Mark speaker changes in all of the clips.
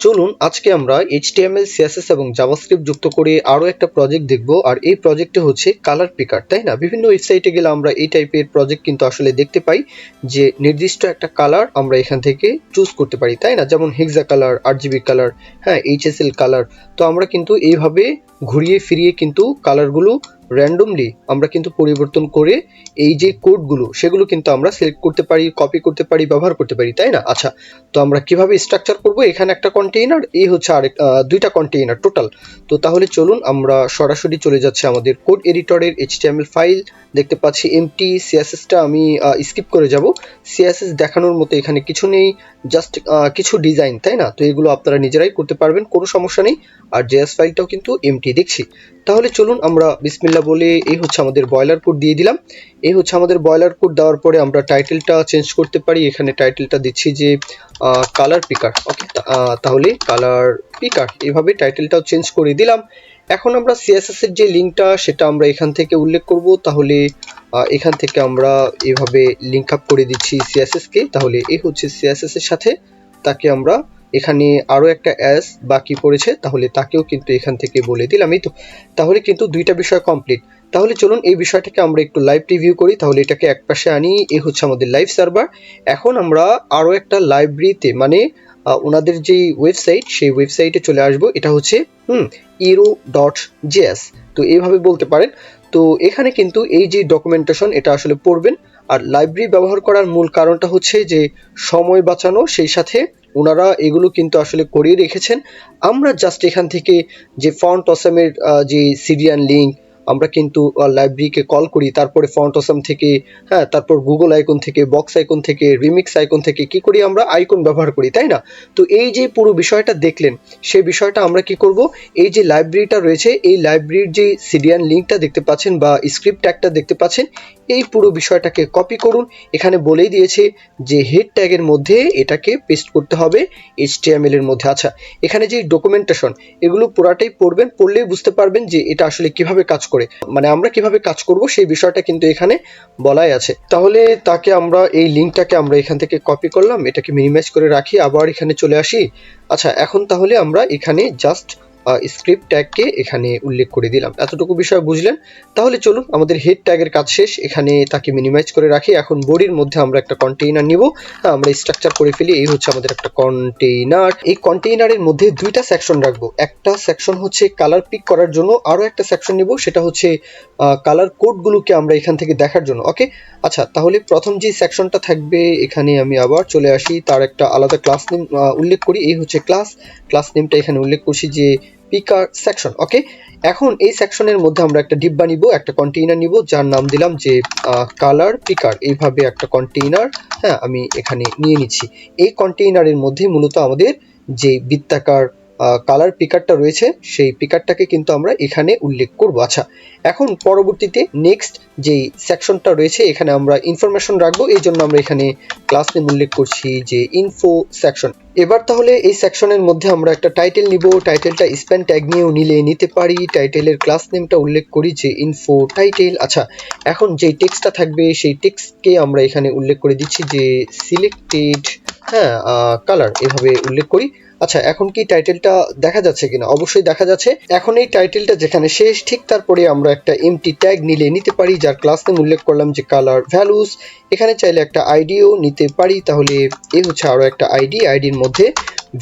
Speaker 1: চলুন আজকে আমরা এইচটিএমএল সিএসএস এবং জাভাস্ক্রিপ্ট যুক্ত করে আরও একটা প্রজেক্ট দেখব। আর এই প্রজেক্টে হচ্ছে কালার পিকার তাই না? বিভিন্ন ওয়েবসাইটে গেলে আমরা এই টাইপের প্রজেক্ট কিন্তু আসলে দেখতে পাই যে নির্দিষ্ট একটা কালার আমরা এখান থেকে চুজ করতে পারি, তাই না? যেমন হেক্সা কালার আর আরজিবি কালার হ্যাঁ এইচএসএল কালার তো আমরা কিন্তু এইভাবে ঘুরিয়ে ফিরিয়ে কিন্তু কালারগুলো র্যান্ডমলি আমরা কিন্তু পরিবর্তন করে এই যে কোডগুলো সেগুলো কিন্তু আমরা সিলেক্ট করতে পারি কপি করতে পারি, ব্যবহার করতে পারি, তাই না? আচ্ছা তো আমরা কীভাবে স্ট্রাকচার করব? এখানে একটা কন্টেইনার এই হচ্ছে আরেক দুইটা কন্টেইনার টোটাল তো তাহলে চলুন আমরা সরাসরি চলে যাচ্ছি আমাদের কোড এডিটরের এইচটিএমএল ফাইল দেখতে পাচ্ছি এমটি সিএসএসটা আমি স্কিপ করে যাব। সিএসএস দেখানোর মতো এখানে কিছু নেই জাস্ট কিছু ডিজাইন তাই না? তো এগুলো আপনারা নিজেরাই করতে পারবেন, কোনো সমস্যা নেই। আর জেএস ফাইলটাও কিন্তু এমটি দেখছি। তাহলে চলুন আমরা বিসমিল্লা বলে এই হচ্ছে আমাদের বয়লার কোড দিয়ে দিলাম। এই হচ্ছে আমাদের বয়লার কোড দেওয়ার পরে আমরা টাইটেলটা চেঞ্জ করতে পারি। এখানে টাইটেলটা দিচ্ছি যে কালার পিকার ওকে তাহলে কালার পিকার এভাবে টাইটেলটাও চেঞ্জ করে দিলাম। এখন আমরা সিএসএস এর যে লিঙ্কটা সেটা আমরা এখান থেকে উল্লেখ করব। তাহলে এখান থেকে আমরা এভাবে লিঙ্ক আপ করে দিচ্ছি সিএসএস কে তাহলে এই হচ্ছে সিএসএস এর সাথে তাকে আমরা এখানে আরও একটা অ্যাস বাকি পড়েছে, তাহলে তাকেও কিন্তু এখান থেকে বলে দিলাম এই তো। তাহলে কিন্তু দুইটা বিষয় কমপ্লিট তাহলে চলুন এই বিষয়টাকে আমরা একটু লাইভ রিভিউ করি। তাহলে এটাকে একপাশে আনি এই হচ্ছে আমাদের লাইভ সার্ভার এখন আমরা আরও একটা লাইব্রেরিতে মানে ওনাদের যে ওয়েবসাইট সেই ওয়েবসাইটে চলে আসব। এটা হচ্ছে, হুম ইরো ডট জেএস তো এইভাবে বলতে পারেন। তো এখানে কিন্তু এই যে ডকুমেন্টেশন এটা আসলে পড়বেন। আর লাইব্রেরি ব্যবহার করার মূল কারণটা হচ্ছে যে, সময় বাঁচানো, সেই সাথে ওনারা এগুলো কিন্তু আসলে করিয়ে রেখেছেন। আমরা জাস্ট এখান থেকে যে ফন্ট অসমের যে সিরিয়ান লিঙ্ক আমরা কিন্তু লাইব্রেরিকে কল করি, তারপরে ফন্ট অসাম থেকে হ্যাঁ তারপর গুগল আইকন থেকে বক্স আইকন থেকে রিমিক্স আইকন থেকে কি করি আমরা আইকন ব্যবহার করি, তাই না? তো এই যে পুরো বিষয়টা দেখলেন, সেই বিষয়টা আমরা কি করব? এই যে লাইব্রেরিটা রয়েছে, এই লাইব্রেরির যে সিডিয়ান লিঙ্কটা দেখতে পাচ্ছেন বা স্ক্রিপ্ট ট্যাগটা দেখতে পাচ্ছেন, এই পুরো বিষয়টাকে কপি করুন। এখানে বলেই দিয়েছে যে হেড ট্যাগের মধ্যে এটাকে পেস্ট করতে হবে এইচটিএমএল এর মধ্যে। আচ্ছা এখানে যে ডকুমেন্টেশন এগুলো পুরাটাই পড়বেন, পড়লেই বুঝতে পারবেন যে এটা আসলে কীভাবে কাজ করে। মানে আমরা কীভাবে কাজ করব সেই বিষয়টা কিন্তু এখানে বলাই আছে। তাহলে তাকে আমরা এই লিঙ্কটাকে আমরা এখান থেকে কপি করলাম, এটাকে মিনিমাইজ করে রাখি, আবার এখানে চলে আসি। আচ্ছা এখন তাহলে আমরা এখানে জাস্ট স্ক্রিপ্ট ট্যাগকে এখানে উল্লেখ করে দিলাম। এতটুকু বিষয় বুঝলেন? তাহলে চলুন আমাদের হেড ট্যাগের কাজ শেষ। এখানে তাকে মিনিমাইজ করে রাখি। এখন বডির মধ্যে আমরা একটা কন্টেইনার নিব। হ্যাঁ, আমরা স্ট্রাকচার করে ফেলি। এই হচ্ছে আমাদের একটা কন্টেইনার এই কন্টেইনারের মধ্যে দুইটা সেকশন রাখব। একটা সেকশন হচ্ছে কালার পিক করার জন্য। আরও একটা সেকশন নিব। সেটা হচ্ছে কালার কোডগুলোকে আমরা এখান থেকে দেখার জন্য। ওকে আচ্ছা তাহলে প্রথম যে সেকশনটা থাকবে এখানে আমি আবার চলে আসি। তার একটা আলাদা ক্লাস নেম উল্লেখ করি। এই হচ্ছে ক্লাস ক্লাস নেমটা এখানে উল্লেখ করছি যে পিকার সেকশন ওকে এখন এই সেকশনের মধ্যে আমরা একটা ডিব্বা নিব একটা কন্টেইনার নিব, যার নাম দিলাম যে কালার পিকার এইভাবে একটা কন্টেইনার হ্যাঁ আমি এখানে নিয়ে নিচ্ছি। এই কন্টেইনারের মধ্যে মূলত আমাদের যে বৃত্তাকার কালার পিকারটা রয়েছে, সেই পিকারটাকে কিন্তু আমরা এখানে উল্লেখ করব। আচ্ছা এখন পরবর্তীতে নেক্সট যেই সেকশনটা রয়েছে, এখানে আমরা ইনফরমেশন রাখব। এই জন্য আমরা এখানে ক্লাস নেম উল্লেখ করছি যে ইনফো সেকশন এবার তাহলে এই সেকশনের মধ্যে আমরা একটা টাইটেল নিব। টাইটেলটা স্প্যান ট্যাগ নিয়েও নিলে নিতে পারি। টাইটেলের ক্লাস নেমটা উল্লেখ করি যে ইনফো টাইটেল আচ্ছা এখন যেই টেক্সটটা থাকবে, সেই টেক্সটকে আমরা এখানে উল্লেখ করে দিচ্ছি যে সিলেক্টেড হ্যাঁ কালার এভাবে উল্লেখ করি। আচ্ছা এখন কি টাইটেলটা দেখা যাচ্ছে কিনা? অবশ্যই দেখা যাচ্ছে। এখন এই টাইটেলটা যেখানে শেষ, ঠিক তারপরে আমরা একটা এমটি ট্যাগ নিলে নিতে পারি, যার ক্লাস নেম উল্লেখ করলাম যে কালার ভ্যালুস এখানে চাইলে একটা আইডিও নিতে পারি, তাহলে এই হচ্ছে আরও একটা আইডি আইডির মধ্যে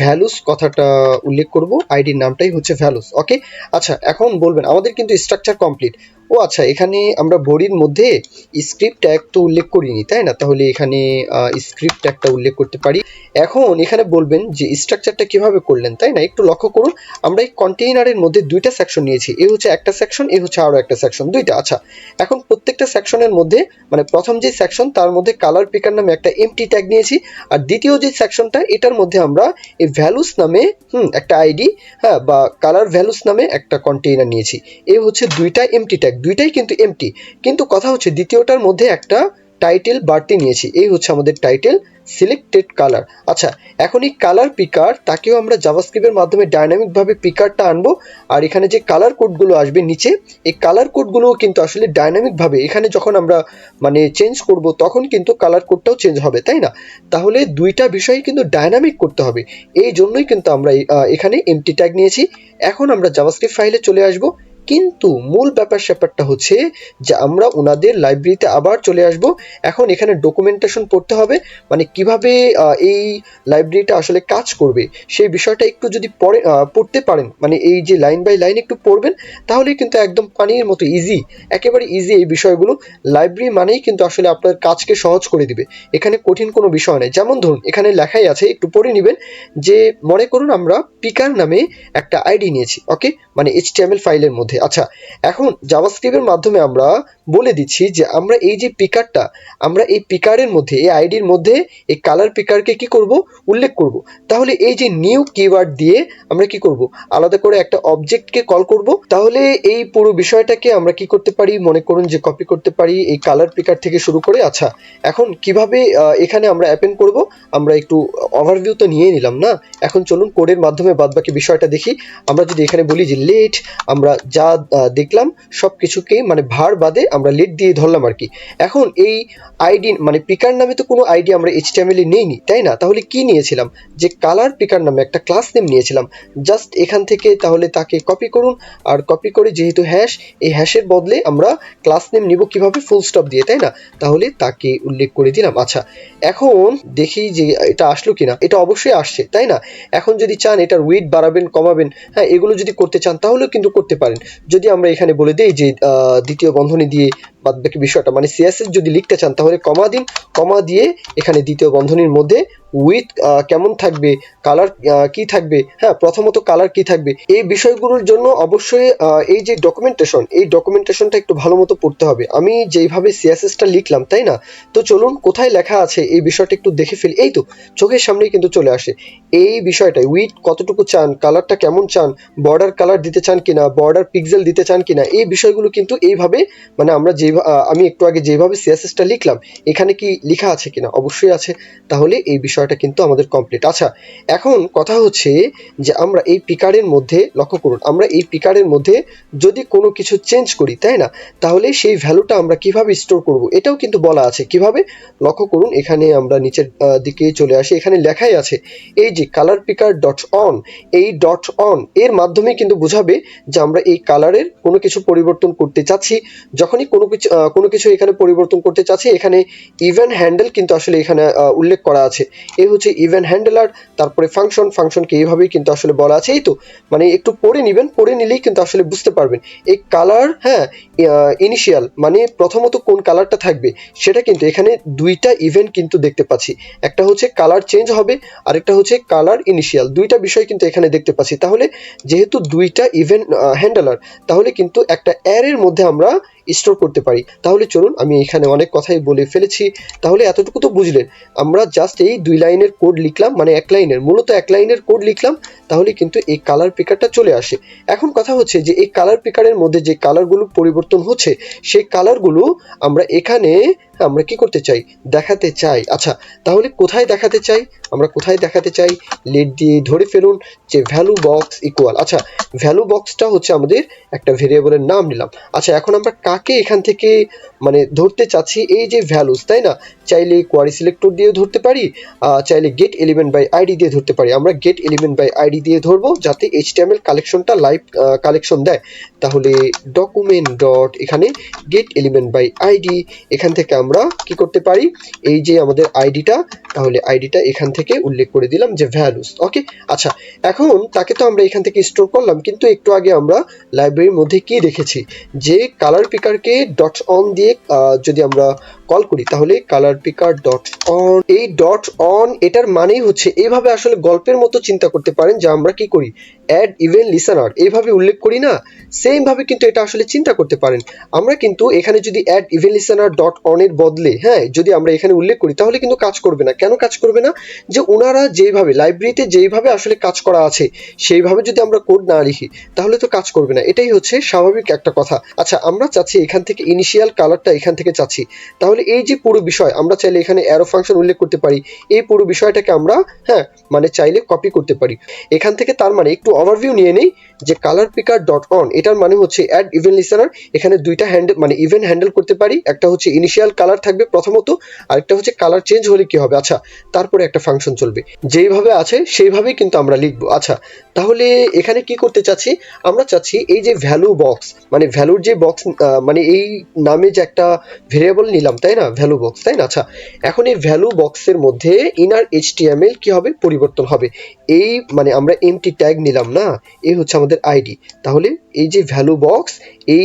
Speaker 1: ভ্যালুস কথাটা উল্লেখ করব। আইডির নামটাই হচ্ছে ভ্যালুস ওকে আচ্ছা এখন বলবেন, আমাদের কিন্তু স্ট্রাকচার কমপ্লিট ও আচ্ছা এখানে আমরা বডির মধ্যে স্ক্রিপ্ট ট্যাগ তো উল্লেখ করিনি, তাই না? তাহলে এখানে স্ক্রিপ্ট ট্যাগটা উল্লেখ করতে পারি। এখন এখানে বলবেন যে স্ট্রাকচারটা কীভাবে করলেন, তাই না? একটু লক্ষ্য করুন, আমরা এই কন্টেইনারের মধ্যে দুইটা সেকশন নিয়েছি, এ হচ্ছে একটা সেকশন এ হচ্ছে আরও একটা সেকশন দুইটা। আচ্ছা এখন প্রত্যেকটা সেকশনের মধ্যে মানে প্রথম যে সেকশন তার মধ্যে কালার পিকার নামে একটা এমটি ট্যাগ নিয়েছি, আর দ্বিতীয় যে সেকশনটা এটার মধ্যে আমরা এই ভ্যালুস নামে, হুম, একটা আইডি হ্যাঁ বা কালার ভ্যালুস নামে একটা কন্টেইনার নিয়েছি, এ হচ্ছে দুইটা এমটি ট্যাগ দুইটাই কিন্তু এমটি কিন্তু কথা হচ্ছে, দ্বিতীয়টার মধ্যে একটা টাইটেল বাড়তি নিয়েছি। এই হচ্ছে আমাদের টাইটেল সিলেক্টেড কালার আচ্ছা এখন এই কালার পিকার তাকেও আমরা জাভাস্ক্রিপ্টের মাধ্যমে ডাইনামিকভাবে পিকারটা আনব। আর এখানে যে কালার কোডগুলো আসবে নিচে, এই কালার কোডগুলোও কিন্তু আসলে ডাইনামিকভাবে এখানে যখন আমরা মানে চেঞ্জ করব, তখন কিন্তু কালার কোডটাও চেঞ্জ হবে, তাই না? তাহলে দুইটা বিষয় কিন্তু ডাইনামিক করতে হবে। এই জন্যই কিন্তু আমরা এখানে এমটি ট্যাগ নিয়েছি। এখন আমরা জাভাস্ক্রিপ্ট ফাইলে চলে আসব। কিন্তু মূল ব্যাপার স্যাপারটা হচ্ছে যে আমরা ওনাদের লাইব্রেরিতে আবার চলে আসব। এখন এখানে ডকুমেন্টেশন পড়তে হবে মানে কীভাবে এই লাইব্রেরিটা আসলে কাজ করবে? সেই বিষয়টা একটু যদি পড়ে পড়তে পারেন মানে এই যে লাইন বাই লাইন একটু পড়বেন তাহলে কিন্তু একদম পানির মতো ইজি একেবারে ইজি এই বিষয়গুলো। লাইব্রেরি মানেই কিন্তু আসলে আপনার কাজকে সহজ করে দিবে। এখানে কঠিন কোনো বিষয় নেই। যেমন ধরুন, এখানে লেখাই আছে, একটু পড়ে নেবেন যে, মনে করুন আমরা পিকার নামে একটা আইডি নিয়েছি ওকে মানে এইচটিএমএল ফাইলের মধ্যে। আচ্ছা এখন জাভাস্ক্রিপ্টের মাধ্যমে আমরা বলে দিচ্ছি যে আমরা এই যে পিকারটা, আমরা এই পিকারের মধ্যে, এই আইডির মধ্যে এই কালার পিকারকে কি করব? উল্লেখ করব। তাহলে এই যে নিউ কিওয়ার্ড দিয়ে আমরা কি করব? আলাদা করে একটা অবজেক্টকে কল করব। তাহলে এই পুরো বিষয়টাকে আমরা কি করতে পারি? মনে করুন যে কপি করতে পারি এই কালার পিকার থেকে শুরু করে। আচ্ছা এখন কীভাবে এখানে আমরা অ্যাপেন করব? আমরা একটু ওভারভিউ তো নিয়ে নিলাম, না? এখন চলুন কোডের মাধ্যমে বাদবাকি বিষয়টা দেখি। আমরা যদি এখানে বলি যে লেট আমরা যা আহ, দেখলাম সব কিছুকেই মানে ভার বাদে আমরা লেট দিয়ে ধরলাম আর কি। এখন এই আইডি মানে পিকার নামে তো কোনো আইডি আমরা এইচটিএমএল এ নেইনি তাই না? তাহলে কি নিয়েছিলাম? যে কালার পিকার নামে একটা ক্লাস নেম নিয়েছিলাম। জাস্ট এখান থেকে তাহলে তাকে কপি করুন আর কপি করে যেহেতু হ্যাশ এই হ্যাশের বদলে আমরা ক্লাস নেম নিব কীভাবে ফুল স্টপ দিয়ে তাই না? তাহলে তাকে উল্লেখ করে দিলাম। আচ্ছা এখন দেখি যে এটা আসলো কিনা। এটা অবশ্যই আসছে তাই না? এখন যদি চান এটার ওয়েট বাড়াবেন কমাবেন হ্যাঁ এগুলো যদি করতে চান তাহলেও কিন্তু করতে পারেন। যদি আমরা এখানে বলে দিই যে দ্বিতীয় বন্ধনী দিয়ে বাদ বাকি বিষয়টা। মানে সিএসএস যদি লিখতে চান, তাহলে কমা দিন, কমা দিয়ে এখানে দ্বিতীয় বন্ধনীর মধ্যে উইথ কেমন থাকবে কালার কি থাকবে হ্যাঁ প্রথমত কালার কি থাকবে, এই বিষয়গুলোর জন্য অবশ্যই এই যে ডকুমেন্টেশন এই ডকুমেন্টেশনটা একটু ভালো মতো পড়তে হবে। আমি যেইভাবে সিএসএসটা লিখলাম, তাই না? তো চলুন, কোথায় লেখা আছে, এই বিষয়টা একটু দেখে ফেলি। এই তো, চোখের সামনেই কিন্তু চলে আসে। এই বিষয়টা উইথ কতটুকু চান কালারটা কেমন চান বর্ডার কালার দিতে চান কিনা বর্ডার পিক্সেল দিতে চান কিনা, এই বিষয়গুলো কিন্তু এইভাবে মানে আমরা যে আমি একটু আগে যেভাবে সিএসএসটা লিখলাম, এখানে কি লেখা আছে কিনা? অবশ্যই আছে। তাহলে এই বিষয়টা কিন্তু আমাদের কমপ্লিট আচ্ছা এখন কথা হচ্ছে যে আমরা এই পিকারের মধ্যে, লক্ষ্য করুন, আমরা এই পিকারের মধ্যে যদি কোনো কিছু চেঞ্জ করি, তাই না? তাহলে সেই ভ্যালুটা আমরা কীভাবে স্টোর করব? এটাও কিন্তু বলা আছে। কীভাবে? লক্ষ্য করুন, এখানে আমরা নিচের দিকে চলে আসি। এখানে লেখাই আছে, এই যে কালার পিকার ডট অন এই ডট অন এর মাধ্যমে কিন্তু বোঝাবে যে আমরা এই কালারের কোনো কিছু পরিবর্তন করতে চাচ্ছি। যখনই কোনো কিছু কোনো কিছু এখানে পরিবর্তন করতে চাচ্ছি। এখানে ইভেন হ্যান্ডেল কিন্তু আসলে এখানে উল্লেখ করা আছে। এই হচ্ছে ইভেন হ্যান্ডেলার তারপরে ফাংশন ফাংশনকে এইভাবেই কিন্তু আসলে বলা আছে। এই তো মানে একটু পড়ে নেবেন, পড়ে নিলেই কিন্তু আসলে বুঝতে পারবেন। এই কালার হ্যাঁ ইনিশিয়াল মানে প্রথমত কোন কালারটা থাকবে, সেটা কিন্তু এখানে দুইটা ইভেন্ট কিন্তু দেখতে পাচ্ছি। একটা হচ্ছে কালার চেঞ্জ হবে, আরেকটা হচ্ছে কালার ইনিশিয়াল দুইটা বিষয় কিন্তু এখানে দেখতে পাচ্ছি। তাহলে যেহেতু দুইটা ইভেন্ট হ্যান্ডেলার তাহলে কিন্তু একটা অ্যারের মধ্যে আমরা স্টোর করতে পারি। তাহলে চলুন, আমি এখানে অনেক কথাই বলে ফেলেছি। তাহলে এতটুকু তো বুঝলেন। আমরা জাস্ট এই দুই লাইনের কোড লিখলাম মানে এক লাইনের, মূলত এক লাইনের কোড লিখলাম, তাহলে কিন্তু এই কালার পিকারটা চলে আসে। এখন কথা হচ্ছে যে এই কালার পিকারের মধ্যে যে কালারগুলো পরিবর্তন হচ্ছে, সেই কালারগুলো আমরা এখানে আমরা কি করতে চাই? দেখাতে চাই। আচ্ছা তাহলে কোথায় দেখাতে চাই? আমরা কোথায় দেখাতে চাই? লেট দিয়ে ধরে ফেলুন যে ভ্যালু বক্স ইকুয়াল আচ্ছা ভ্যালু বক্সটা হচ্ছে আমাদের একটা ভেরিয়েবলের নাম নিলাম। আচ্ছা এখন আমরা কাকে এখান থেকে মানে ধরতে চাচ্ছি? এই যে ভ্যালুস তাই না? চাইলে কোয়ারি সিলেক্টর দিয়ে ধরতে পারি চাইলে গেট এলিমেন্ট বাই আইডি দিয়ে ধরতে পারি। আমরা গেট এলিমেন্ট বাই আইডি দিয়ে ধরবো যাতে এইচটিএমএল কালেকশনটা লাইভ কালেকশন দেয়। তাহলে ডকুমেন্ট ডট এখানে গেট এলিমেন্ট বাই আইডি এখান থেকে আমরা কি করতে পারি? এই যে আমাদের আইডিটা তাহলে আইডিটা এখান থেকে উল্লেখ করে দিলাম যে ভ্যালুস ওকে আচ্ছা এখন তাকে তো আমরা এখান থেকে স্টোর করলাম, কিন্তু একটু আগে আমরা লাইব্রেরির মধ্যে কি দেখেছি? যে কালার পিকারকে ডট অন দিয়ে যদি আমরা কল করি, তাহলে কালার পিকার ডট অন এই ডট অন এটার মানেই হচ্ছে এইভাবে আসলে গল্পের মতো চিন্তা করতে পারেন যে আমরা কি করি? অ্যাড ইভেন লিসনার এইভাবে উল্লেখ করি না সেম ভাবে কিন্তু এটা আসলে চিন্তা করতে পারেন। আমরা কিন্তু এখানে যদি add event listener dot on এর বদলে হ্যাঁ যদি আমরা এখানে উল্লেখ করি, তাহলে কিন্তু কাজ করবে না। কেন কাজ করবে না? যে ওনারা যেইভাবে লাইব্রেরিতে যেইভাবে আসলে কাজ করা আছে, সেইভাবে যদি আমরা কোড না লিখি, তাহলে তো কাজ করবে না। এটাই হচ্ছে স্বাভাবিক একটা কথা। আচ্ছা আমরা চাচ্ছি এখান থেকে ইনিশিয়াল কালারটা এখান থেকে চাচ্ছি। তাহলে এই যে পুরো বিষয়, আমরা চাইলে এখানে অ্যারো ফাংশন উল্লেখ করতে পারি। এই পুরো বিষয়টাকে আমরা হ্যাঁ মানে চাইলে কপি করতে পারি। এখান থেকে তার মানে একটু ওভারভিউ নিয়ে নেই, যে কালার পিকার ডট অন এটার মানে হচ্ছে অ্যাড ইভেন্ট লিসেনার এখানে দুইটা হ্যান্ডেল মানে ইভেন্ট হ্যান্ডেল করতে পারি। একটা হচ্ছে ইনিশিয়াল কালার থাকবে প্রথমত, আরেকটা হচ্ছে কালার চেঞ্জ হলে কি হবে? আচ্ছা তারপরে একটা চলবে। যেইভাবে আছে, সেইভাবেই কিন্তু আমরা লিখব। আচ্ছা তাহলে এখানে কি করতে চাচ্ছি? আমরা চাচ্ছি এই যে ভ্যালু বক্স মানে ভ্যালুর যে বক্স মানে এই নামে যে একটা ভেরিয়েবল নিলাম, তাই না? ভ্যালু বক্স তাই না? আচ্ছা এখন এই ভ্যালু বক্সের মধ্যে ইনার এইচটিএমএল কি হবে? পরিবর্তন হবে। এই মানে আমরা এমটি ট্যাগ নিলাম না? এই হচ্ছে আমাদের আইডি তাহলে এই যে ভ্যালু বক্স এই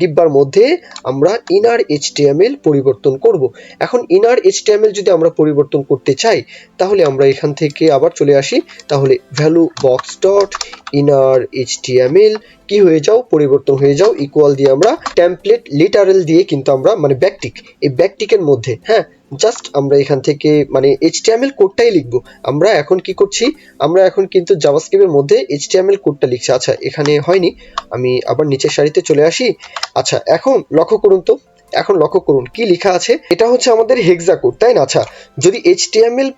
Speaker 1: ডিব্বার মধ্যে আমরা ইনার এইচটিএমএল পরিবর্তন করব। এখন ইনার এইচটিএমএল যদি আমরা পরিবর্তন করতে চাই, তাহলে আমরা এখান থেকে আবার চলে আসি। তাহলে value box dot inner HTML কি হয়ে যাও, পরিবর্তন হয়ে যাও ইকুয়াল দিয়ে আমরা টেমপ্লেট লিটারেল দিয়ে কিন্তু আমরা মানে ব্যাকটিক এই ব্যাকটিকের মধ্যে হ্যাঁ? জাস্ট আমরা এখান থেকে মানে এইচটিএমএল কোডটাই লিখব। আমরা এখন কি করছি? আমরা এখন কিন্তু জাভাস্ক্রিপ্টের মধ্যে এইচটিএমএল কোডটা লিখছি। আচ্ছা এখানে হয়নি। আমি আবার নিচের সারিতে চলে আসি। আচ্ছা এখন লক্ষ্য করুন তো। এখন লক্ষ্য করুন, কি লেখা আছে? এটা হচ্ছে আমাদের হেক্সা কোড তাই না? আচ্ছা যদি এইচটিএমএল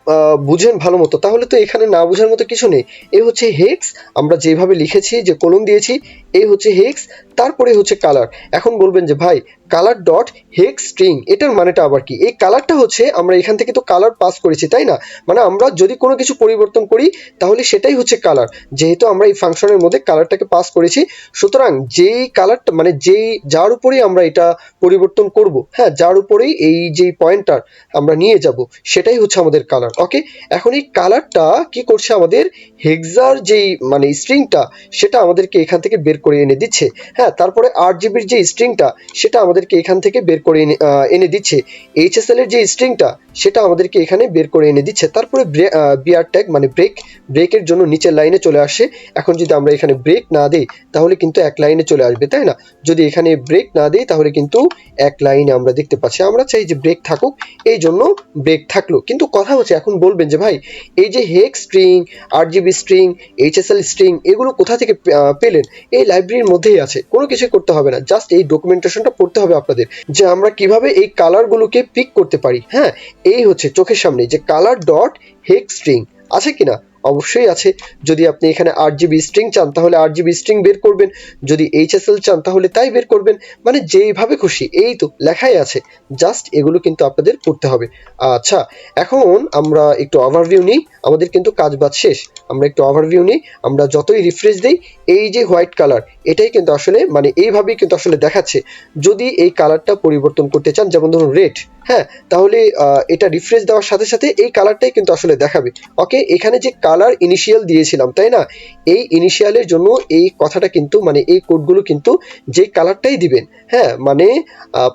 Speaker 1: বুঝেন ভালো মতো, তাহলে তো এখানে না বোঝার মতো কিছু নেই। এ হচ্ছে হেক্স আমরা যেভাবে লিখেছি, যে কলম দিয়েছি এই হচ্ছে হেক্স তারপরে হচ্ছে কালার এখন বলবেন যে, ভাই কালার ডট হেক্স স্ট্রিং এটার মানেটা আবার কি? এই কালারটা হচ্ছে, আমরা এখান থেকে তো কালার পাস করেছি, তাই না? মানে আমরা যদি কোনো কিছু পরিবর্তন করি, তাহলে সেটাই হচ্ছে কালার যেহেতু আমরা এই ফাংশনের মধ্যে কালারটাকে পাস করেছি, সুতরাং যেই কালারটা মানে যেই, যার উপরেই আমরা এটা পরিবর্তন করব। হ্যাঁ যার উপরেই এই যেই পয়েন্টার আমরা নিয়ে যাব, সেটাই হচ্ছে আমাদের কালার ওকে এখন এই কালারটা কি করছে আমাদের? হেক্সার যেই মানে স্ট্রিংটা সেটা আমাদেরকে এখান থেকে বের করে এনে দিচ্ছে। হ্যাঁ তারপরে আট জিবির যে স্ট্রিংটা সেটা আমাদেরকে এখান থেকে বের করে এনে এনে দিচ্ছে। এইচএসএল এর যে স্ট্রিংটা সেটা আমাদেরকে এখানে বের করে এনে দিচ্ছে। তারপরে বিআর ট্যাগ মানে ব্রেক ব্রেকের জন্য নিচের লাইনে চলে আসে। এখন যদি আমরা এখানে ব্রেক না দিই, তাহলে কিন্তু এক লাইনে চলে আসবে, তাই না? যদি এখানে ব্রেক না দিই, তাহলে কিন্তু এক লাইনে আমরা দেখতে পাচ্ছি। আমরা চাই যে ব্রেক থাকুক, এই জন্য ব্রেক থাকল। কিন্তু কথা হচ্ছে, এখন বলবেন যে ভাই, এই যে hex string RGB string HSL string এগুলো কোথা থেকে পেলেন? এই লাইব্রেরির মধ্যেই আছে। কোনো কিছু করতে হবে না। জাস্ট এই ডকুমেন্টেশনটা পড়তে হবে আপনাদের, যে আমরা কীভাবে এই কালারগুলোকে পিক করতে পারি। হ্যাঁ এই হচ্ছে চোখের সামনে যে কালার ডট হেক স্ট্রিং আছে কিনা? অবশ্যই আছে। যদি আপনি এখানে আট জিবি স্ট্রিং চান, তাহলে আট জিবি স্ট্রিং বের করবেন। যদি এইচএসএল চান, তাহলে তাই বের করবেন। মানে যেইভাবে খুশি, এই তো লেখাই আছে। জাস্ট এগুলো কিন্তু আপনাদের পড়তে হবে। আচ্ছা এখন আমরা একটু ওভারভিউ নিই। আমাদের কিন্তু কাজ বাজ শেষ। আমরা একটু ওভারভিউ নিই। আমরা যতই রিফ্রেশ দিই, এই যে হোয়াইট কালার এটাই কিন্তু আসলে মানে এইভাবেই কিন্তু আসলে দেখাচ্ছে। যদি এই কালারটা পরিবর্তন করতে চান, যেমন ধরুন রেড হ্যাঁ তাহলে এটা রিফ্রেশ দেওয়ার সাথে সাথে এই কালারটাই কিন্তু আসলে দেখাবে। ওকে এখানে যে কালার ইনিশিয়াল দিয়েছিলাম, তাই না? এই ইনিশিয়ালের জন্য এই কথাটা কিন্তু মানে এই কোডগুলো কিন্তু যে কালারটাই দিবেন হ্যাঁ মানে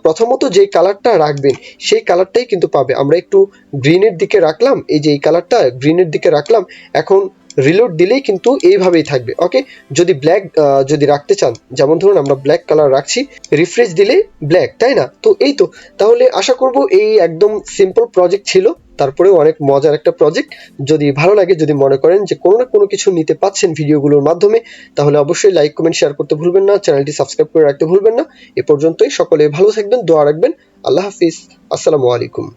Speaker 1: প্রথমত যে কালারটা রাখবেন, সেই কালারটাই কিন্তু পাবে। আমরা একটু গ্রিনের দিকে রাখলাম, এই যে এই কালারটা গ্রিনের দিকে রাখলাম, এখন রিলোড দিলেই কিন্তু এইভাবেই থাকবে ওকে যদি ব্ল্যাক যদি রাখতে চান, যেমন ধরুন আমরা ব্ল্যাক কালার রাখছি রিফ্রেশ দিলে ব্ল্যাক তাই না? তো এই তো, তাহলে আশা করব এই একদম সিম্পল প্রজেক্ট ছিল, তারপরেও অনেক মজার একটা প্রজেক্ট যদি ভালো লাগে, যদি মনে করেন যে কোনো না কোনো কিছু নিতে পাচ্ছেন ভিডিওগুলোর মাধ্যমে, তাহলে অবশ্যই লাইক কমেন্ট শেয়ার করতে ভুলবেন না, চ্যানেলটি সাবস্ক্রাইব করে রাখতে ভুলবেন না। এ পর্যন্তই, সকলে ভালো থাকবেন, দোয়া রাখবেন। আল্লাহ হাফিজ, আসসালামু আলাইকুম।